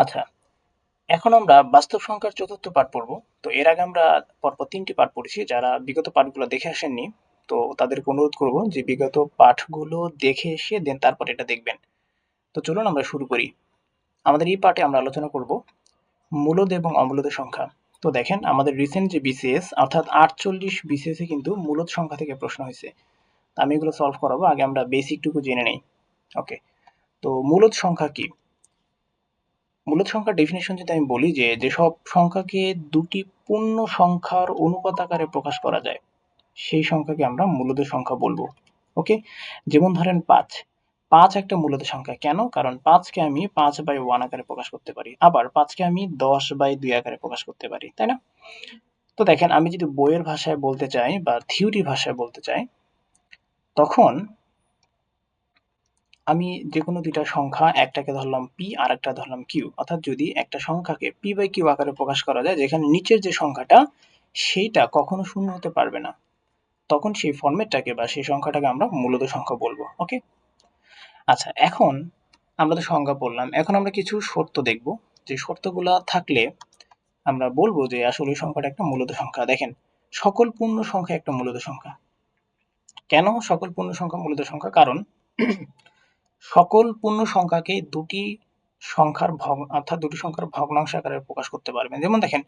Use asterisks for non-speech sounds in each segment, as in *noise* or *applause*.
আচ্ছা এখন আমরা বাস্তব সংখ্যার চতুর্থ পাঠ পড়ব। তো এর আগে আমরা পরপর তিনটি পাঠ পড়েছি, যারা বিগত পাঠগুলো দেখে আসেননি। তো তাদেরকে অনুরোধ করব যে বিগত পাঠগুলো দেখে এসে দেন তারপর এটা দেখবেন। তো চলুন আমরা শুরু করি। আমাদের এই পাঠে আমরা আলোচনা করব মূলদ এবং অমূলদ সংখ্যা। তো দেখেন, আমাদের রিসেন্ট যে বিসিএস অর্থাৎ আটচল্লিশ বিসিএসে কিন্তু মূলদ সংখ্যা থেকে প্রশ্ন হয়েছে। আমি এগুলো সলভ করাবো, আগে আমরা বেসিকটুকু জেনে নেই। ওকে তো মূলদ সংখ্যা কি? মূলদ সংখ্যার ডেফিনেশন যদি আমি বলি যে যেসব সংখ্যাকে দুটি পূর্ণ সংখ্যার অনুপাত আকারে প্রকাশ করা যায়, সেই সংখ্যাকে আমরা মূলদ সংখ্যা বলব। ওকে যেমন ধরেন পাঁচ। পাঁচ একটা মূলদ সংখ্যা। কেন? কারণ পাঁচকে আমি পাঁচ বাই ওয়ান আকারে প্রকাশ করতে পারি। আবার পাঁচকে আমি দশ বাই দুই আকারে প্রকাশ করতে পারি। তাই না? তো দেখেন, আমি যদি বইয়ের ভাষায় বলতে চাই বা থিওরি ভাষায় বলতে চাই, তখন আমি যে কোনো দুইটা সংখ্যা একটাকে ধরলাম পি আর একটা ধরলাম কিউ অর্থাৎ যদি একটা সংখ্যাকে পি বাই কিউ আকারে প্রকাশ করা যায়, যেখানে নিচের যে সংখ্যাটা, সেইটা কখনো শূন্য হতে পারবে না। তখন সেই ফর্মেটটাকে বা সেই সংখ্যাটাকে আমরা মূলত সংখ্যা বলব ওকে আচ্ছা এখন আমরা তো সংখ্যা বললাম। এখন আমরা কিছু শর্ত দেখব। যে শর্তগুলা থাকলে আমরা বলব যে আসলে সংখ্যাটা একটা মূলত সংখ্যা। দেখেন, সকল পূর্ণ সংখ্যা একটা মূলত সংখ্যা। কেন সকল পূর্ণ সংখ্যা মূলত সংখ্যা? কারণ সকল পূর্ণ সংখ্যাকে দুটি সংখ্যার ভগ, অর্থাৎ দুটি সংখ্যার ভগ্নাংশ আকারে প্রকাশ করতে পারবেন। যেমন দেখেন,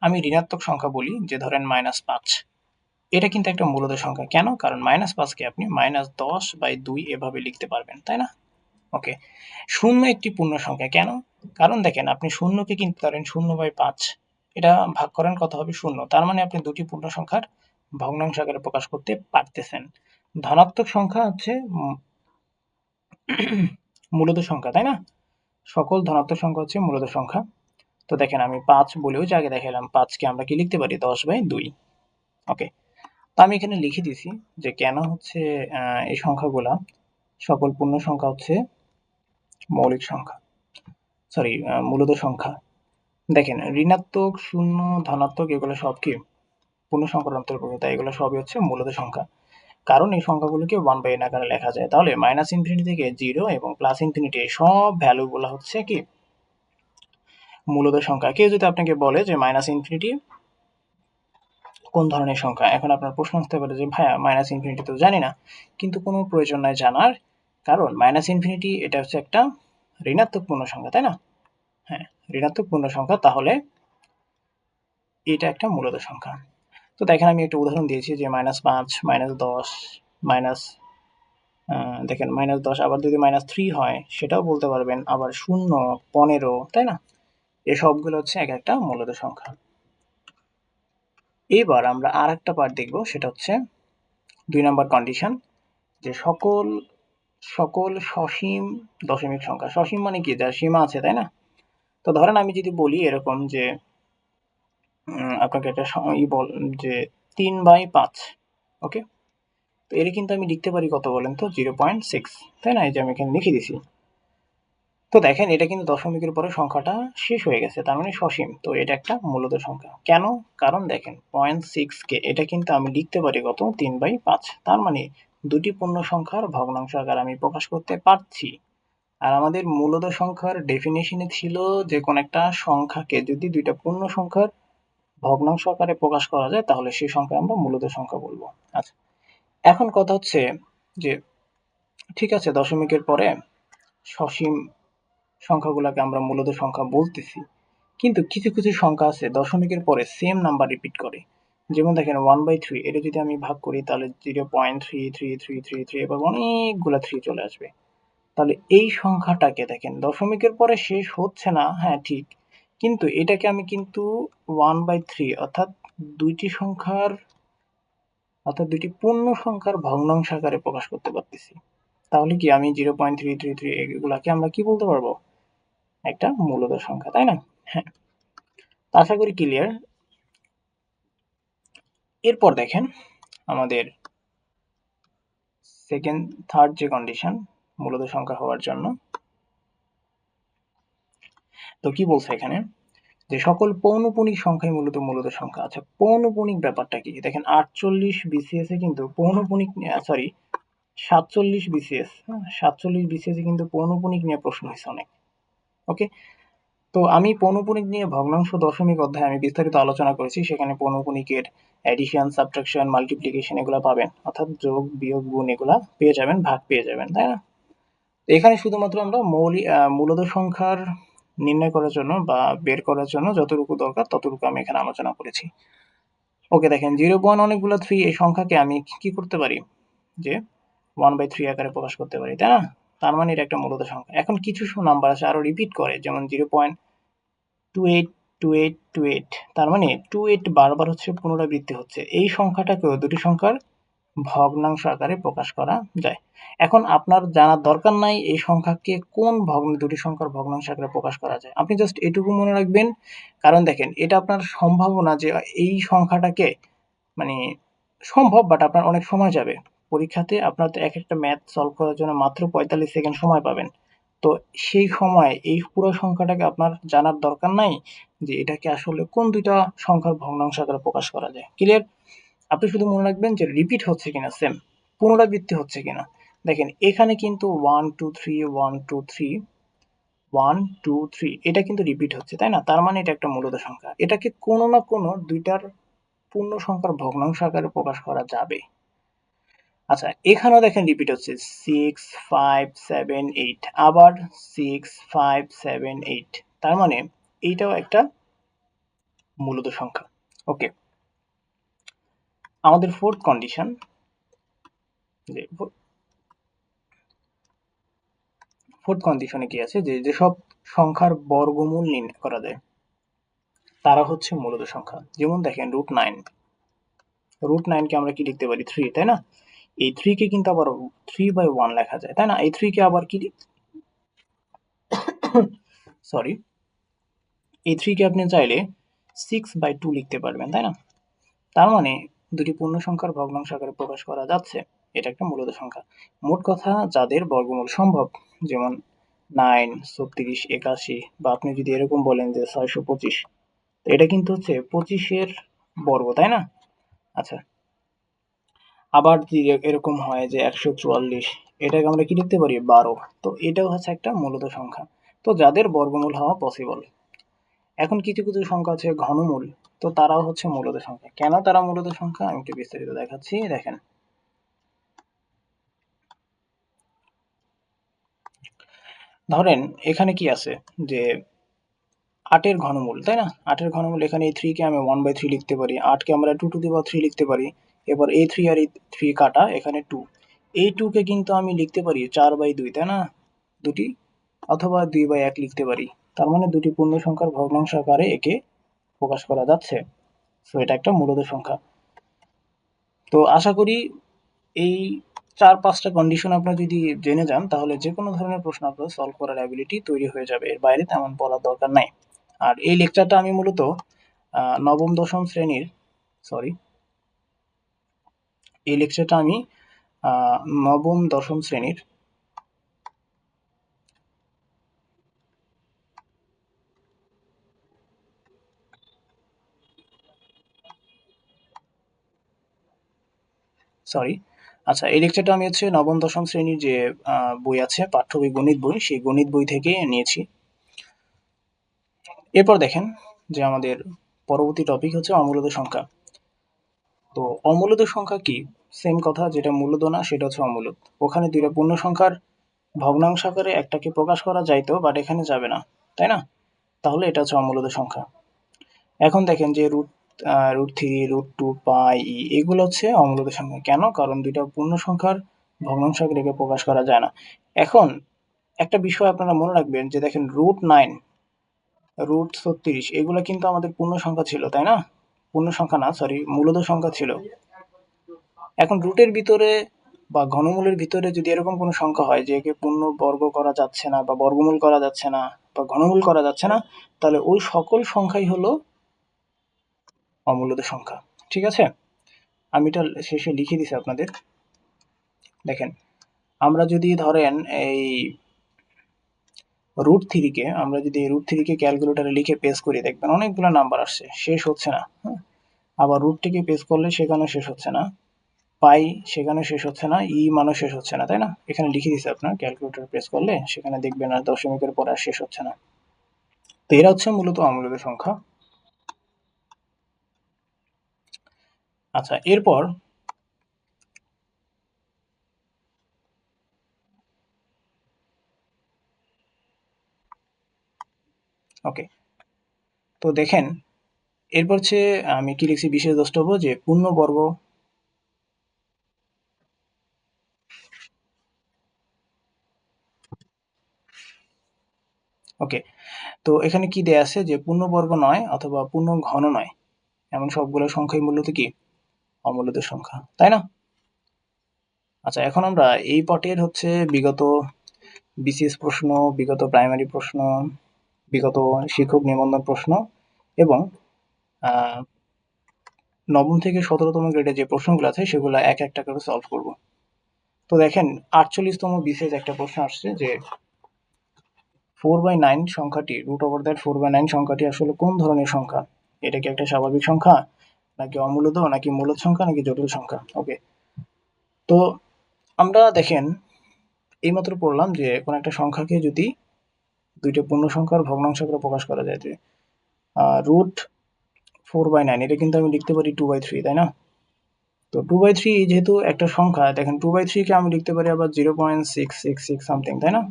আমি ঋণাত্মক সংখ্যা বলি, যে ধরেন মাইনাস পাঁচ। এটা কিন্তু একটা মূলত সংখ্যা। কেন? কারণ মাইনাস পাঁচকে আপনি মাইনাস দশ বাই দুই এভাবে লিখতে পারবেন, তাই না? ওকে শূন্য একটি পূর্ণ সংখ্যা। কেন? কারণ দেখেন, আপনি শূন্যকে কিন্তু ধরেন শূন্য বাই পাঁচ। এটা ভাগ করেন কত হবে? শূন্য। তার মানে আপনি দুটি পূর্ণ সংখ্যার ভগ্নাংশ আকারে প্রকাশ করতে পারতেছেন। ধনাত্মক সংখ্যা হচ্ছে *clears throat* মূলত সংখ্যা, তাই না? সকল ধনাত্মক সংখ্যা হচ্ছে মূলত সংখ্যা। তো দেখেন, আমি পাঁচ বলেও যে আগে দেখালাম পাঁচকে আমরা কি লিখতে পারি? দশ বাই দুই। ওকে। তো আমি এখানে লিখে দিছি যে কেন হচ্ছে এই সংখ্যাগুলা সকল পূর্ণ সংখ্যা হচ্ছে মৌলিক সংখ্যা। সরি মূলত সংখ্যা। দেখেন, ঋণাত্মক, শূন্য, ধনাত্মক, এগুলো সব কি? পূর্ণ সংখ্যার অন্তর্ভুক্ত, তাই এগুলো সবই হচ্ছে মূলত সংখ্যা। কারণ এই সংখ্যাগুলোকে ওয়ান বাই এন আকারে লেখা যায়। তাহলে মাইনাস ইনফিনিটি থেকে জিরো এবং প্লাস ইনফিনিটি সব ভ্যালুগুলো হচ্ছে কি? মূলত সংখ্যা। কেউ যদি আপনাকে বলে যে মাইনাস ইনফিনিটি কোন ধরনের সংখ্যা? এখন আপনার প্রশ্ন আসতে পারে যে, ভাইয়া মাইনাস ইনফিনিটি তো জানি না। কিন্তু কোনো প্রয়োজন নাই জানার কারণ মাইনাস ইনফিনিটি এটা হচ্ছে একটা ঋণাত্মক পূর্ণ সংখ্যা তাই না? হ্যাঁ ঋণাত্মক পূর্ণ সংখ্যা তাহলে এটা একটা মূলত সংখ্যা। তো দেখেন আমি একটা উদাহরণ দিয়েছি যে মাইনাস পাঁচ মাইনাস দশ মাইনাস দেখেন মাইনাস দশ আবার যদি মাইনাস থ্রি হয়, সেটাও বলতে পারবেন আবার শূন্য, পনেরো, তাই না? এই সবগুলো হচ্ছে এক একটা মূলত সংখ্যা। এবার আমরা আর একটা পার্ট দেখব, সেটা হচ্ছে দুই নম্বর কন্ডিশন যে সকল সকল সসীম দশমিক সংখ্যা। সসীম মানে কি? যার সীমা আছে, তাই না? তো ধরেন আমি যদি বলি এরকম যে আপনাকে একটা ই বল, যে তিন বাই পাঁচ ওকে তো এর কিন্তু আমি লিখতে পারি কত বলেন তো? জিরো পয়েন্ট সিক্স, তাই না? এই যে আমি এখানে লিখে দিছি। তো দেখেন, এটা কিন্তু দশমিকের পরে সংখ্যাটা শেষ হয়ে গেছে, তার মানে সসীম। তো এটা একটা মূলত সংখ্যা। কেন? কারণ দেখেন, পয়েন্ট সিক্স কে, এটা কিন্তু আমি লিখতে পারি কত? তিন বাই পাঁচ। তার মানে দুটি পূর্ণ সংখ্যার ভগ্নাংশ আকার আমি প্রকাশ করতে পারছি। আর আমাদের মূলত সংখ্যার ডেফিনেশনে ছিল যে কোন একটা সংখ্যাকে যদি দুইটা পূর্ণ সংখ্যার ভগ্নাংশ আকারে প্রকাশ করা যায়, তাহলে সেই সংখ্যা আমরা মূলত সংখ্যা বলব। আচ্ছা এখন কথা হচ্ছে যে, ঠিক আছে, দশমিকের পরে সসীম সংখ্যাগুলোকে আমরা মূলত সংখ্যা বলতেছি, কিন্তু কিছু কিছু সংখ্যা আছে দশমিকের পরে সেম নাম্বার রিপিট করে। যেমন দেখেন ওয়ান বাই থ্রি এটা যদি আমি ভাগ করি, তাহলে zero point three three three three three এবার অনেকগুলো থ্রি চলে আসবে। তাহলে এই সংখ্যাটাকে দেখেন, দশমিকের পরে শেষ হচ্ছে না হ্যাঁ ঠিক কিন্তু এটাকে আমি কিন্তু ওয়ান বাই থ্রি অর্থাৎ দুইটি সংখ্যার, অর্থাৎ দুইটি পূর্ণ সংখ্যার ভগ্নাংশ আকারে প্রকাশ করতে পারতেছি। তাহলে কি আমি zero point three three three এগুলাকে আমরা কি বলতে পারব? একটা মূলত সংখ্যা, তাই না? হ্যাঁ। আশা করি ক্লিয়ার এরপর দেখেন আমাদের সেকেন্ড থার্ড যে কন্ডিশন মূলত সংখ্যা হওয়ার জন্য তো কি বলছে এখানে? যে সকল পৌনপুণিক সংখ্যাই মূলত মূলত সংখ্যা। আচ্ছা পৌনপুণিক ব্যাপারটা কি? দেখেন, আটচল্লিশ বিসিএস এ কিন্তু পৌনপুণিক সরি সাতচল্লিশ বিসিএস সাতচল্লিশ বিসিএস এ কিন্তু পৌনপুণিক নিয়ে প্রশ্ন হয়েছে অনেক। ওকে তো আমি পৌনপুনিক নিয়ে ভগ্নাংশ দশমিক অধ্যায়ে আমি বিস্তারিত আলোচনা করেছি, সেখানে পৌনপুনিকের অ্যাডিশন সাবট্রাকশন মাল্টিপ্লিকেশন এগুলো পাবেন। অর্থাৎ যোগ, বিয়োগ, গুণ এগুলা পেয়ে যাবেন, ভাগ পেয়ে যাবেন, তাই না? এখানে শুধুমাত্র আমরা মৌলিক মূলদ সংখ্যার নির্ণয় করার জন্য বা বের করার জন্য যতটুকু দরকার ততটুকু আমি এখানে আলোচনা করেছি। ওকে, দেখেন জিরো পয়েন্ট অনেকগুলো থ্রি এই সংখ্যাকে আমি কি করতে পারি? যে ওয়ান বাই থ্রি আকারে প্রকাশ করতে পারি, তাই না? তার মানে এটা একটা মূলত সংখ্যা। এখন কিছু নাম্বার আছে আরও রিপিট করে, যেমন zero point two eight two eight two eight তার মানে টু এইট বারবার হচ্ছে, পুনরাবৃত্তি হচ্ছে। এই সংখ্যাটাকেও দুটি সংখ্যার ভগ্নাংশ আকারে প্রকাশ করা যায়। এখন আপনার জানার দরকার নাই এই সংখ্যাকে কোন ভগ্ন, দুটি সংখ্যার ভগ্নাংশ আকারে প্রকাশ করা যায়। আপনি জাস্ট এটুকু মনে রাখবেন, কারণ দেখেন, এটা আপনার সম্ভাবনা যে এই সংখ্যাটাকে মানে সম্ভব বাট আপনার অনেক সময় যাবে। পরীক্ষাতে আপনার এক একটা ম্যাথ সলভ করার জন্য মাত্র পঁয়তাল্লিশ সেকেন্ড সময় পাবেন। তো সেই সময় এই পুরো সংখ্যাটাকে আপনার জানার দরকার নাই যে এটাকে আসলে কোন দুইটা সংখ্যার ভগ্নাংশ আকারে প্রকাশ করা যায়। ক্লিয়ার আপনি শুধু মনে রাখবেন যে রিপিট হচ্ছে কিনা সেম পুনরাবৃত্তি হচ্ছে কিনা। দেখেন, এখানে কিন্তু one two three one two three one two three এটা কিন্তু রিপিট হচ্ছে, তাই না? তার মানে এটা একটা মূলত সংখ্যা। এটাকে কোনো না কোনো দুইটার পূর্ণ সংখ্যার ভগ্নাংশ আকারে প্রকাশ করা যাবে। আচ্ছা এখানেও দেখেন রিপিট হচ্ছে সিক্স ফাইভ সেভেন এইট আবার সিক্স ফাইভ সেভেন এইট তার মানে এইটাও একটা মূলত সংখ্যা। ওকে আমাদের ফোর্থ কন্ডিশন যে ফোর্থ কন্ডিশনে কি আছে? যে যেসব সংখ্যার বর্গমূল নির্ণয় করা যায়, তারা হচ্ছে মূলত সংখ্যা। যেমন দেখেন রুট নাইন রুট নাইনকে আমরা কি লিখতে পারি? থ্রি তাই না? এই থ্রিকে কিন্তু আবার থ্রি বাই ওয়ান লেখা যায়, তাই না? এই থ্রিকে আবার কি সরি এই থ্রিকে আপনি চাইলে সিক্স বাই টু লিখতে পারবেন, তাই না? তার মানে দুটি পূর্ণ সংখ্যার ভগ্নাংশ আকারে প্রকাশ করা যাচ্ছে। এটা একটা মূলত সংখ্যা। মোট কথা যাদের বর্গমূল সম্ভব, যেমন নাইন ছত্রিশ, একাশি, বা আপনি যদি এরকম বলেন যে ছয়শো পঁচিশ, তো এটা কিন্তু হচ্ছে পঁচিশের বর্গ, তাই না? আচ্ছা। আবার যদি এরকম হয় যে একশো চুয়াল্লিশ, এটাকে আমরা কি লিখতে পারি? বারো। তো এটাও হচ্ছে একটা মূলত সংখ্যা। তো যাদের বর্গমূল হওয়া পসিবল এখন কিছু কিছু সংখ্যা আছে ঘনমূল। তো তারাও হচ্ছে মূলত সংখ্যা। কেন তারা মূলত সংখ্যা? আমি একটু বিস্তারিত দেখাচ্ছি, দেখেন। ধরেন, এখানে কি আছে? যে আটের ঘনমূল, তাই না? আটের ঘনমূল, এখানে এই থ্রিকে আমি ওয়ান বাই থ্রি লিখতে পারি। আটকে আমরা two to the power three লিখতে পারি। এবার এই থ্রি আর এই থ্রি কাটা, এখানে টু এই টুকে কিন্তু আমি লিখতে পারি চার বাই দুই, তাই না? দুটি, অথবা দুই বাই এক লিখতে পারি। তার মানে দুটি পূর্ণ সংখ্যার ভগ্নাংশ আকারে একে প্রকাশ করা যাচ্ছে। সো এটা একটা মূলত সংখ্যা। তো আশা করি এই চার পাঁচটা কন্ডিশন আপনার যদি জেনে যান, তাহলে যে কোনো ধরনের প্রশ্ন আপনার সলভ করার অ্যাবিলিটি তৈরি হয়ে যাবে। এর বাইরে তেমন বলার দরকার নাই। আর এই লেকচারটা আমি মূলত নবম, দশম শ্রেণির সরি এই লেকচারটা আমি নবম, দশম শ্রেণির সরি আচ্ছা এই লেকচারটা আমি হচ্ছে নবম, দশম শ্রেণির যে বই আছে পাঠ্য বই গণিত বই, সেই গণিত বই থেকে নিয়েছি। এরপর দেখেন যে আমাদের পরবর্তী টপিক হচ্ছে অমূলত সংখ্যা। তো অমূলত সংখ্যা কি? সেম কথা, যেটা মূলদ না, সেটা হচ্ছে অমূলদ ওখানে দুইটা পূর্ণ সংখ্যার ভগ্নাংশ আকারে একটাকে প্রকাশ করা যাইতো বাট এখানে যাবে না, তাই না? তাহলে এটা হচ্ছে অমূলত সংখ্যা। এখন দেখেন যে root root three, root two, pi, e, এগুলো হচ্ছে অমূলদ সংখ্যা কেন? কারণ দুইটা পূর্ণ সংখ্যার ভগ্নাংশ রেখে প্রকাশ করা যায় না। এখন একটা বিষয় আপনারা মনে রাখবেন যে দেখেন রুট নাইন, রুট ছত্রিশ, এগুলো কিন্তু আমাদের পূর্ণ সংখ্যা ছিল, তাই না? পূর্ণ সংখ্যা না সরি মূলত সংখ্যা ছিল। এখন রুটের ভিতরে বা ঘনমূলের ভিতরে যদি এরকম কোনো সংখ্যা হয় যে একে পূর্ণ বর্গ করা যাচ্ছে না বা বর্গমূল করা যাচ্ছে না বা ঘনমূল করা যাচ্ছে না, তাহলে ওই সকল সংখ্যাই হলো অমূল্যদের সংখ্যা। ঠিক আছে? আমি এটা শেষে লিখে দিছি আপনাদের। দেখেন, আমরা যদি ধরেন এই রুট থ্রিকে আমরা যদি রুট থ্রিকে ক্যালকুলেটারে লিখে পেস করি, দেখবেন অনেকগুলো নাম্বার আসছে, শেষ হচ্ছে না হ্যাঁ? আবার রুটটিকে পেস করলে সেখানেও শেষ হচ্ছে না, পাই সেখানে শেষ হচ্ছে না ই মানও শেষ হচ্ছে না, তাই না? এখানে লিখে দিছে আপনার ক্যালকুলেটর প্রেস করলে সেখানে দেখবেন আর দশমিকের পর আর শেষ হচ্ছে না। তো এরা হচ্ছে মূলত অমূলত সংখ্যা। আচ্ছা এরপর ওকে, তো দেখেন, এরপর হচ্ছে আমি কি লিখছি? বিশেষ দ্রষ্টব্য যে পূর্ণবর্গ ওকে, তো এখানে কি দেয়া আছে? যে পূর্ণবর্গ নয় অথবা পূর্ণ ঘন নয়। এমন সবগুলো সংখ্যাই মূলত কি? অমূলত সংখ্যা, তাই না? আচ্ছা এখন আমরা এই পটের হচ্ছে বিগত বিসিএস প্রশ্ন, বিগত প্রাইমারি প্রশ্ন, বিগত শিক্ষক নিবন্ধন প্রশ্ন এবং নবম থেকে সতেরোতম গ্রেডে যে প্রশ্নগুলো আছে সেগুলো এক একটা করে সলভ করব। তো দেখেন, আটচল্লিশতম বিসিএস একটা প্রশ্ন আসছে যে ফোর বাই নাইন সংখ্যাটি root over that four by nine সংখ্যাটি আসলে কোন ধরনের সংখ্যা? এটা কি একটা স্বাভাবিক সংখ্যা? নাকি অমূলত নাকি মূলত সংখ্যা, নাকি জটিল সংখ্যা? ওকে তো আমরা দেখেন, এইমাত্র পড়লাম যে কোন একটা সংখ্যাকে যদি দুইটা পূর্ণ সংখ্যার ভগ্নাংশ করে প্রকাশ করা যায়, যে রুট ফোর বাই নাইন এটা কিন্তু আমি লিখতে পারি টু বাই থ্রি তাই না? তো টু বাই থ্রি যেহেতু একটা সংখ্যা, দেখেন টু বাই থ্রিকে আমি লিখতে পারি আবার zero point six six six something তাই না?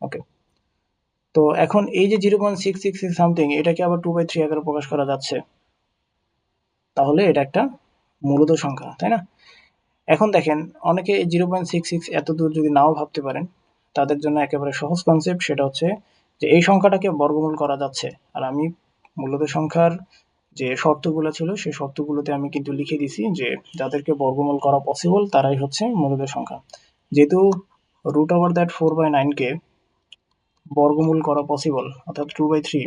ওকে তো এখন এই যে zero point six six six something এটাকে আবার টু বাই থ্রি আকারে প্রকাশ করা যাচ্ছে। তাহলে এটা একটা মূলত সংখ্যা, তাই না? এখন দেখেন, অনেকে জিরো পয়েন্ট সিক্স সিক্স এত দূর যদি নাও ভাবতে পারেন, তাদের জন্য একেবারে সহজ কনসেপ্ট সেটা হচ্ছে যে এই সংখ্যাটাকে বর্গমূল করা যাচ্ছে। আর আমি মূলত সংখ্যার যে শর্তগুলো ছিল, সেই শর্তগুলোতে আমি কিন্তু লিখে দিছি যে যাদেরকে বর্গমূল করা পসিবল তারাই হচ্ছে মূলত সংখ্যা। যেহেতু root over that four by নাইনকে বর্গমূল করা পসিবল অর্থাৎ two by three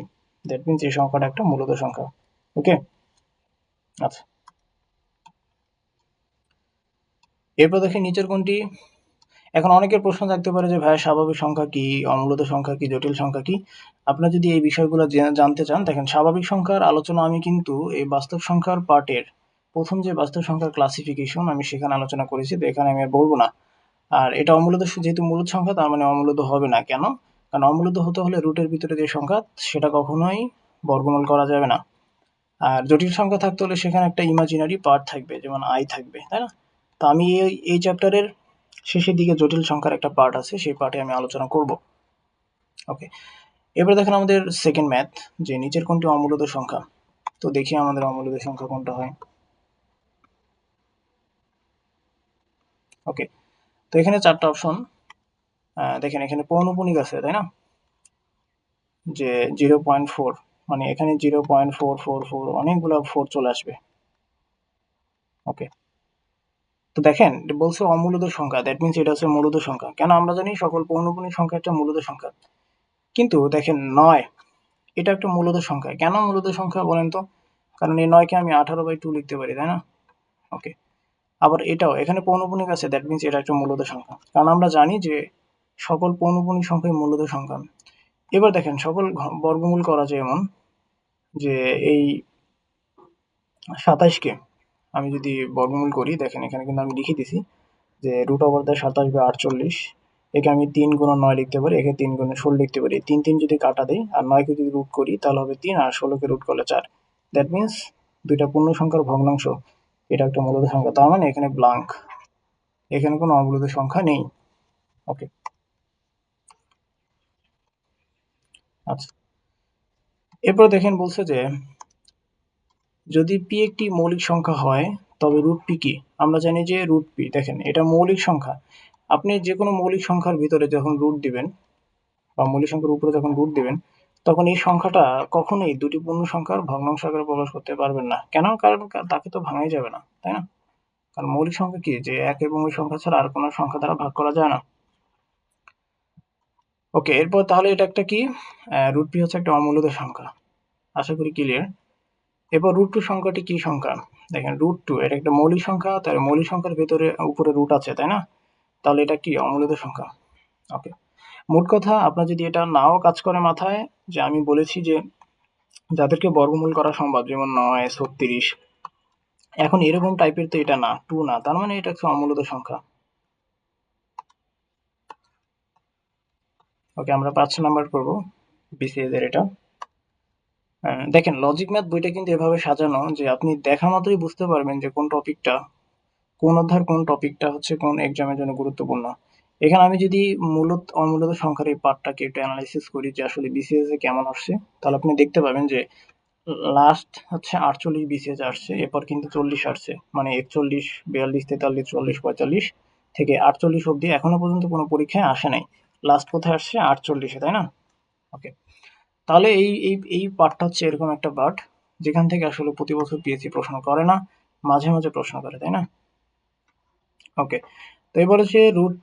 that means এই সংখ্যাটা একটা মূলত সংখ্যা ওকে আচ্ছা। এরপর দেখি নিচের কোনটি? এখন অনেকের প্রশ্ন থাকতে পারে যে, ভাই, স্বাভাবিক সংখ্যা কি? অমূলত সংখ্যা কি? জটিল সংখ্যা কি? আপনারা যদি এই বিষয়গুলো জানতে চান, দেখেন স্বাভাবিক সংখ্যার আলোচনা আমি কিন্তু এই বাস্তব সংখ্যার পার্টের প্রথম যে বাস্তব সংখ্যার ক্লাসিফিকেশন আমি সেখানে আলোচনা করেছি, তো এখানে আমি আর বলব না। আর এটা অমূলত যেহেতু মূলত সংখ্যা, তার মানে অমূলত হবে না। কেন? কারণ অমূলত হতে হলে রুটের ভিতরে যে সংখ্যা, সেটা কখনোই বর্গমূল করা যাবে না। আর জটিল সংখ্যা থাকতে হলে সেখানে একটা ইমাজিনারি পার্ট থাকবে, যেমন আই থাকবে, তাই না? তো আমি এই এই চ্যাপ্টারের শেষের দিকে জটিল সংখ্যার একটা পার্ট আছে, সেই পার্টে আমি আলোচনা করব। ওকে এবার দেখেন আমাদের সেকেন্ড ম্যাথ যে নিচের কোনটি অমূলত সংখ্যা? তো দেখি আমাদের অমূলত সংখ্যা কোনটা হয়। ওকে তো এখানে চারটা অপশন দেখেন এখানে পৌনপুনিক আছে, তাই না? যে জিরো পয়েন্ট ফোর মানে এখানে zero point four four four অনেকগুলো ফোর চলে আসবে। ওকে তো দেখেন, বলছে অমূলত সংখ্যা দ্যাট মিনস এটা হচ্ছে মূলত সংখ্যা। কেন আমরা জানি সকল পৌনপুনিক সংখ্যা একটা মূলত সংখ্যা। কিন্তু দেখেন, নয়, এটা একটা মূলত সংখ্যা। কেন মূলত সংখ্যা বলেন তো? কারণ এই নয়কে আমি আঠারো বাই টু লিখতে পারি, তাই না? ওকে আবার এটাও, এখানে পৌনপুনিক আছে দ্যাট মিনস এটা একটা মূলত সংখ্যা। কারণ আমরা জানি যে সকল পৌনপুনিক সংখ্যাই মূলত সংখ্যা। এবার দেখেন, সকল বর্গমূল করা যায় এমন। যে এই সাতাইশকে আমি যদি বর্গমূল করি, দেখেন এখানে কিন্তু আমি লিখে দিছি যে রুট ওভার দ্য সাতাশ বা আটচল্লিশ, একে আমি তিন গুণ নয় লিখতে পারি, একে তিন গুণে ষোলো লিখতে পারি। তিন তিন যদি কাটা দেয় আর নয়কে যদি রুট করি, তাহলে হবে তিন আর ষোলোকে রুট করলে চার। দ্যাট মিনস দুইটা পূর্ণ সংখ্যার ভগ্নাংশ, এটা একটা মূলত সংখ্যা। তার মানে এখানে ব্লাঙ্ক এখানে কোনো অমূলত সংখ্যা নেই। ওকে আচ্ছা। এরপর দেখেন বলছে যে, যদি পি একটি মৌলিক সংখ্যা হয়, তবে রুট পি কি? আমরা জানি যে রুট পি দেখেন, এটা মৌলিক সংখ্যা। আপনি যে কোনো মৌলিক সংখ্যার ভিতরে যখন রুট দিবেন, বা মৌলিক সংখ্যার উপরে যখন রুট দিবেন, তখন এই সংখ্যাটা কখনোই দুটি পূর্ণ সংখ্যার ভগ্নাংশ আকারে প্রকাশ করতে পারবেন না। কেন? কারণ তাকে তো ভাঙাই যাবে না, তাই না? কারণ মৌলিক সংখ্যা কি? যে এক এবং ওই সংখ্যা ছাড়া আর কোনো সংখ্যা দ্বারা ভাগ করা যায় না। ওকে এরপর তাহলে এটা একটা কি? রুট পি হচ্ছে একটা অমূলত সংখ্যা। আশা করি ক্লিয়ার এরপর রুট টু সংখ্যাটি কি সংখ্যা? দেখেন রুট টু এটা একটা মৌলিক সংখ্যা, তার মৌলিক সংখ্যার ভেতরে, উপরে রুট আছে, তাই না? তাহলে এটা কি? অমূলত সংখ্যা। ওকে মোট কথা, আপনার যদি এটা নাও কাজ করে মাথায়, যে আমি বলেছি যে যাদেরকে বর্গমূল করা সম্ভব, যেমন নয়, ছত্রিশ, এখন এরকম টাইপের তো এটা না টু না, তার মানে এটা একটা অমূলত সংখ্যা। ওকে আমরা পাঁচ নাম্বার করব বিসিএস এর এটা দেখেন লজিক ম্যাথ বইটা কিন্তু এভাবে সাজানো যে আপনি দেখা মাত্রই বুঝতে পারবেন যে কোন টপিকটা কোন অধ্যায়ের কোন টপিকটা হচ্ছে কোন এক্সামের জন্য গুরুত্বপূর্ণ। এখানে আমি যদি মূলত, অমূলত সংখ্যার এই পার্টটাকে একটু অ্যানালাইসিস করি যে আসলে বিসিএস এ কেমন আসছে, তাহলে আপনি দেখতে পাবেন যে লাস্ট হচ্ছে আটচল্লিশ বিসিএস আসছে, এরপর কিন্তু চল্লিশ আসছে মানে একচল্লিশ, বিয়াল্লিশ, তেতাল্লিশ, চল্লিশ, পঁয়তাল্লিশ থেকে আটচল্লিশ অবধি এখনও পর্যন্ত কোনো পরীক্ষায় আসে নাই। লাস্ট কোথায় আসছে? আটচল্লিশে, তাই না? ওকে তাহলে এই এই এই পার্টটা হচ্ছে এরকম একটা পার্ট যেখান থেকে আসলে প্রতি বছর পিএসসি প্রশ্ন করে না, মাঝে মাঝে প্রশ্ন করে, তাই না? ওকে তো এবার হচ্ছে রুট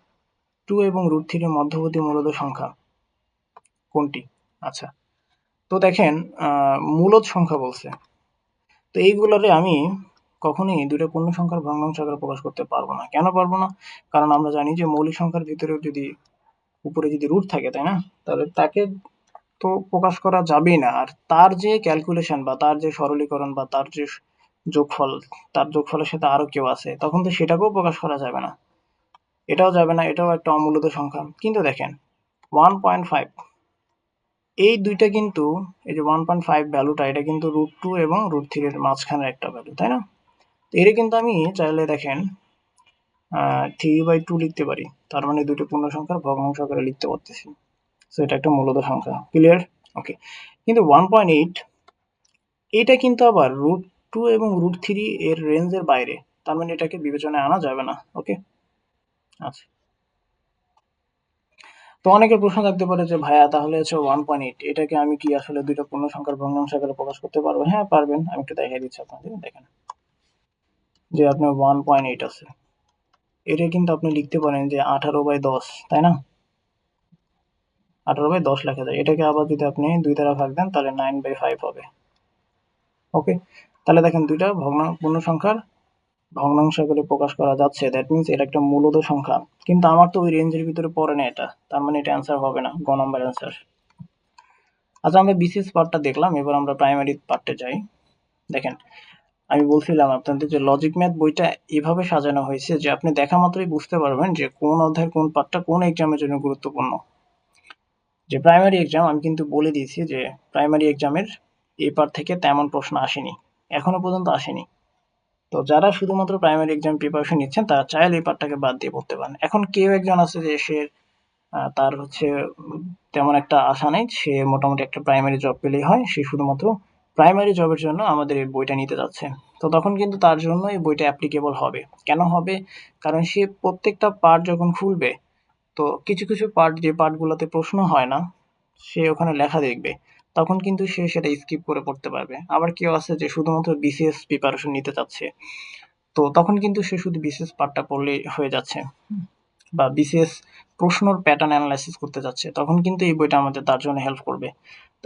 টু এবং রুট থ্রির মধ্যবর্তী মূলত সংখ্যা কোনটি? আচ্ছা তো দেখেন মূলত সংখ্যা বলছে। তো এইগুলোরে আমি কখনোই দুটো পূর্ণ সংখ্যার ভগ্নাংশ আকারে প্রকাশ করতে পারব না। কেন পারব না? কারণ আমরা জানি যে মৌলিক সংখ্যার ভিতরে যদি উপরে যদি রুট থাকে, তাই না? তাহলে তাকে তো প্রকাশ করা যাবেই না। আর তার যে ক্যালকুলেশন বা তার যে সরলীকরণ বা তার যে যোগফল, তার যোগফলের সাথে আরও কেউ আছে, তখন তো সেটাকেও প্রকাশ করা যাবে না। এটাও যাবে না, এটাও একটা অমূলত সংখ্যা। কিন্তু দেখেন ওয়ান পয়েন্ট ফাইভ এই দুইটা কিন্তু, এই যে ওয়ান পয়েন্ট ফাইভ ভ্যালুটা এটা কিন্তু রুট টু এবং রুট থ্রির মাঝখানের একটা ভ্যালু তাই না? এটা কিন্তু আমি চাইলে দেখেন থ্রি বাই টু লিখতে পারি। তার মানে দুটো পূর্ণ সংখ্যার ভগ্নাংশ আকারে লিখতে পারতেছি। সো এটা একটা মূলত সংখ্যা। ক্লিয়ার ওকে কিন্তু ওয়ান পয়েন্ট এইট এটা কিন্তু আবার রুট টু এবং রুট থ্রি এর রেঞ্জের বাইরে। তার মানে এটাকে বিবেচনায় আনা যাবে না। ওকে আচ্ছা। তো অনেকের প্রশ্ন থাকতে পারে যে, ভাইয়া, তাহলে হচ্ছে ওয়ান পয়েন্ট এইট এটাকে আমি কি আসলে দুইটা পূর্ণ সংখ্যার ভগ্নাংশ আকারে প্রকাশ করতে পারব? হ্যাঁ পারবেন। আমি একটু দেখাই দিচ্ছি আপনাদের। দেখেন। যে, আপনার ওয়ান পয়েন্ট এইট আছে। এটা কিন্তু আপনি লিখতে পারেন যে আঠারো বাই দশ, তাই না? আঠারো বাই দশ লেখা যায়। এটাকে আবার যদি আপনি দুই দ্বারা ভাগ দেন, তাহলে নাইন বাই ফাইভ হবে। ওকে তাহলে দেখেন দুইটা ভগ্ন পূর্ণ সংখ্যার ভগ্নাংশ করে প্রকাশ করা যাচ্ছে। দ্যাট মিনস এটা একটা মূলত সংখ্যা। কিন্তু আমার তো ওই রেঞ্জের ভিতরে পড়ে না এটা। তার মানে এটা অ্যান্সার হবে না, গ নম্বর অ্যান্সার আচ্ছা আমরা বিসিএস পার্টটা দেখলাম। এবার আমরা প্রাইমারি পার্টে যাই। দেখেন আমি বলছিলাম আপনাদের যে লজিক ম্যাথ বইটা এভাবে সাজানো হয়েছে যে আপনি দেখা মাত্রই বুঝতে পারবেন যে কোন অধ্যায়ের কোন পার্টটা কোন এক্সামের জন্য গুরুত্বপূর্ণ। যে প্রাইমারি এক্সাম আমি কিন্তু বলে দিয়েছি যে প্রাইমারি এক্সামের এই পার্ট থেকে তেমন প্রশ্ন আসেনি, এখনও পর্যন্ত আসেনি। তো যারা শুধুমাত্র প্রাইমারি এক্সাম প্রিপারেশন নিচ্ছেন, তারা চাইলে এই পার্টটাকে বাদ দিয়ে পড়তে পারেন। এখন কেউ একজন আছে যে সে তার হচ্ছে তেমন একটা আশা নেই, সে মোটামুটি একটা প্রাইমারি জব পেলেই হয়, সে শুধুমাত্র প্রাইমারি জবের জন্য আমাদের এই বইটা নিতে যাচ্ছে। তো তখন কিন্তু তার জন্য এই বইটা অ্যাপ্লিকেবল হবে। কেন হবে? কারণ সে প্রত্যেকটা পার্ট যখন খুলবে, তো কিছু কিছু পার্ট যে পার্টগুলোতে প্রশ্ন হয় না, সে ওখানে লেখা দেখবে। তখন কিন্তু সে সেটা স্কিপ করে পড়তে পারবে। আবার কেউ আছে যে শুধুমাত্র বিসিএস প্রিপারেশন নিতে চাচ্ছে। তো তখন কিন্তু সে শুধু বিসিএস পার্টটা পড়লেই হয়ে যাচ্ছে। বা বিসিএস প্রশ্নর প্যাটার্ন অ্যানালাইসিস করতে যাচ্ছে। তখন কিন্তু এই বইটা আমাদের তার জন্য হেল্প করবে।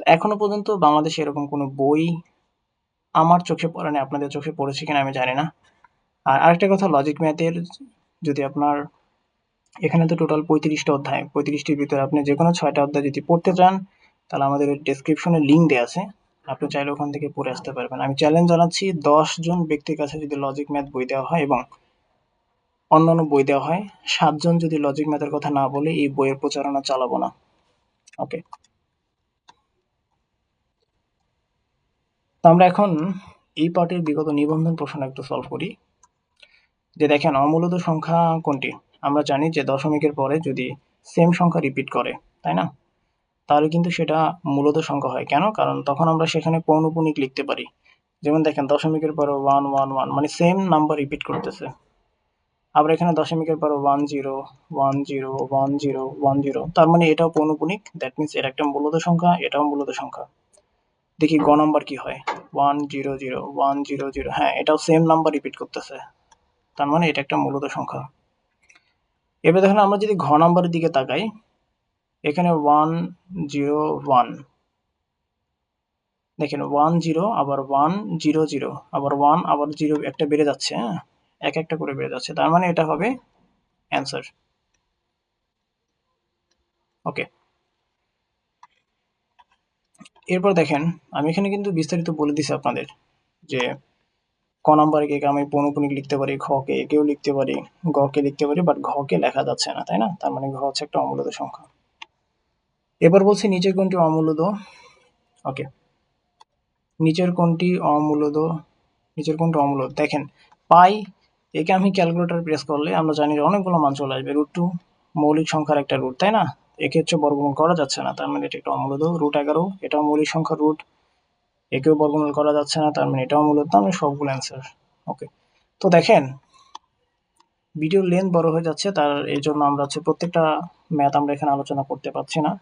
তো এখনও পর্যন্ত বাংলাদেশে এরকম কোনো বই আমার চোখে পড়ে না আপনাদের চোখে পড়েছে কিনা আমি জানি না। আর আরেকটা কথা লজিক ম্যাথের যদি আপনার এখানে তো টোটাল পঁয়ত্রিশটা অধ্যায়, পঁয়ত্রিশটির ভিতরে আপনি যে কোনো ছয়টা অধ্যায় যদি পড়তে চান, তাহলে আমাদের ডেসক্রিপশনে লিঙ্ক দেওয়া আছে। আপনি চাইলে ওখান থেকে পড়ে আসতে পারবেন। আমি চ্যালেঞ্জ জানাচ্ছি, দশ জন ব্যক্তির কাছে যদি লজিক ম্যাথ বই দেওয়া হয় এবং অন্যান্য বই দেওয়া হয়, সাতজন যদি লজিক ম্যাথের কথা না বলে এই বইয়ের প্রচারণা চালাবো না। ওকে তো আমরা এখন এই পার্টের বিগত নিবন্ধন প্রশ্ন একটু সলভ করি। যে দেখেন, অমূলত সংখ্যা কোনটি? আমরা জানি যে দশমিকের পরে যদি সেম সংখ্যা রিপিট করে, তাই না? তাহলে কিন্তু সেটা মূলত সংখ্যা হয়। কেন? কারণ তখন আমরা সেখানে পৌনপুনিক লিখতে পারি। যেমন দেখেন, দশমিকের পরে ওয়ান ওয়ান ওয়ান মানে সেম নাম্বার রিপিট করতেছে। আবার এখানে দশমিকের পরে one zero one zero one zero one zero তার মানে এটাও পৌনপুনিক। দ্যাট মিনস এটা একটা মূলত সংখ্যা, এটাও মূলত সংখ্যা। দেখি গ নাম্বার কি হয়। One zero zero, one zero zero হ্যাঁ এটাও সেম নাম্বার রিপিট করতেছে। তার মানে এটা একটা মূলত সংখ্যা। এবার দেখেন আমরা যদি ঘ নাম্বারের দিকে তাকাই, এখানে ওয়ান জিরো ওয়ান। দেখেন ওয়ান জিরো, আবার ওয়ান জিরো জিরো, আবার ওয়ান, আবার জিরো একটা বেড়ে যাচ্ছে হ্যাঁ এক একটা করে বেড়ে যাচ্ছে। তার মানে এটা হবে অ্যান্সার ওকে এরপর দেখেন, আমি এখানে কিন্তু বিস্তারিত বলে দিছি আপনাদের যে ক নাম্বারে কে আমি পৌনপুনিক লিখতে পারি খ কে একেও লিখতে পারি গ কে লিখতে পারি বাট ঘ কে লেখা যাচ্ছে না, তাই না? তার মানে ঘ হচ্ছে একটা অমূলত সংখ্যা। এবার বলছি নিচে কোনটি অমূলত ওকে। নিচের কোনটি অমূলদ নিচের কোনটি অমূলদ দেখেন, পাই, একে আমি ক্যালকুলেটর প্রেস করলে আমরা জানি অনেকগুলো মান চলে আসবে। রুট টু মৌলিক সংখ্যার একটা রুট তাই না? একে হচ্ছে বর্গমূল করা যাচ্ছে না, তার মানে এটা একটা অমূলদ রুট এগারো এটাও মৌলিক সংখ্যা রুট একেও বর্গমূল করা যাচ্ছে না, তার মানে এটাও মূলত আমি সবগুলো অ্যান্সার ওকে তো দেখেন ভিডিও লেন্থ বড় হয়ে যাচ্ছে, তার এই জন্য আমরা হচ্ছে প্রত্যেকটা ম্যাথ আমরা এখানে আলোচনা করতে পারছি না।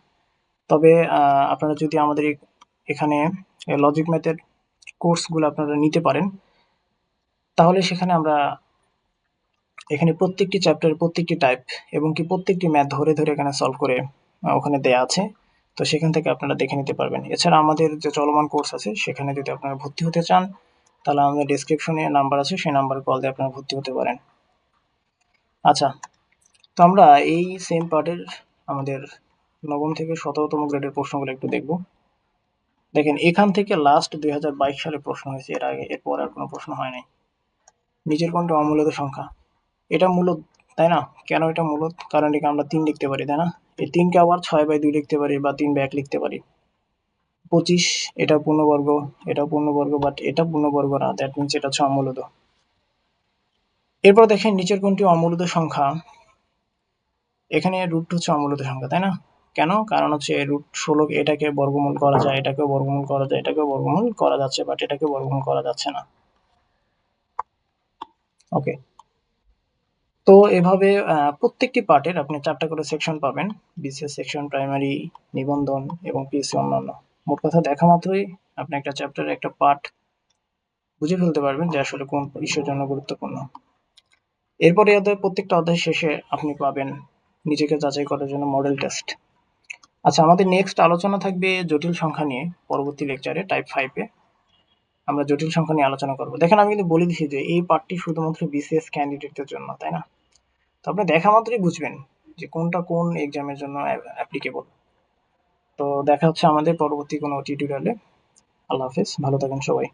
তবে আপনারা যদি আমাদের এখানে লজিক ম্যাথের কোর্সগুলো আপনারা নিতে পারেন, তাহলে সেখানে আমরা এখানে প্রত্যেকটি চ্যাপ্টার প্রত্যেকটি টাইপ এবং কি প্রত্যেকটি ম্যাথ ধরে ধরে এখানে সলভ করে ওখানে দেয়া আছে। তো সেখান থেকে আপনারা দেখে নিতে পারবেন। এছাড়া আমাদের যে চলমান কোর্স আছে, সেখানে যদি আপনারা ভর্তি হতে চান, তাহলে আমাদের ডিসক্রিপশনে নাম্বার আছে, সেই নাম্বারে কল দিয়ে আপনারা ভর্তি হতে পারেন। আচ্ছা তো আমরা এই সেম পার্টের আমাদের নবম থেকে সতেরোতম গ্রেডের প্রশ্নগুলো একটু দেখব। দেখেন, এখান থেকে লাস্ট দুই হাজার বাইশ সালে প্রশ্ন হয়েছে, এর আগে, এরপর আর কোনো প্রশ্ন হয় নাই। নিজের কোনটা অমূলত সংখ্যা? এটা মূলত, তাই না? কেন এটা মূলত? কারণ এটাকে আমরা তিন লিখতে পারি, তাই না? এই তিনকে আবার ছয় বাই দুই লিখতে পারি বা তিন বাই এক লিখতে পারি। পঁচিশ, এটা পূর্ণবর্গ এটা পূর্ণবর্গ বাট এটা পূর্ণবর্গ না দ্যাট মিনস এটা হচ্ছে অমূলত। এরপর দেখেন নিচের কোনটি অমূলত সংখ্যা? এখানে রুট হচ্ছে অমূলত সংখ্যা, তাই না? কেন? কারণ হচ্ছে রুট ষোলো, এটাকে বর্গমূল করা যায়, এটাকেও বর্গমূল করা যায়, এটাকেও বর্গমূল করা যাচ্ছে বাট এটাকে বর্গমূল করা যাচ্ছে না। ওকে তো এভাবে প্রত্যেকটি পার্টের আপনি চারটা করে সেকশন পাবেন। বিসিএস সেকশন প্রাইমারি নিবন্ধন এবং পিএসসি অন্যান্য। মোট কথা দেখা মাত্রই আপনি একটা চ্যাপ্টারের একটা পার্ট বুঝে ফেলতে পারবেন যে আসলে কোন বিষয়ের জন্য গুরুত্বপূর্ণ। এরপরে অধ্যায়, প্রত্যেকটা অধ্যায় শেষে আপনি পাবেন নিজেকে যাচাই করার জন্য মডেল টেস্ট আচ্ছা আমাদের নেক্সট আলোচনা থাকবে জটিল সংখ্যা নিয়ে পরবর্তী লেকচারে টাইপ ফাইভে আমরা জটিল সংখ্যা নিয়ে আলোচনা করব। দেখেন, আমি কিন্তু বলে দিচ্ছি যে এই পার্টটি শুধুমাত্র বিসিএস ক্যান্ডিডেটদের জন্য, তাই না? আপনি দেখা মাত্রই বুঝবেন যে কোনটা কোন এক্সামের জন্য অ্যাপ্লিকেবল তো দেখা হচ্ছে আমাদের পরবর্তী কোনো টিউটোরিয়ালে আল্লাহ হাফেজ, ভালো থাকেন সবাই।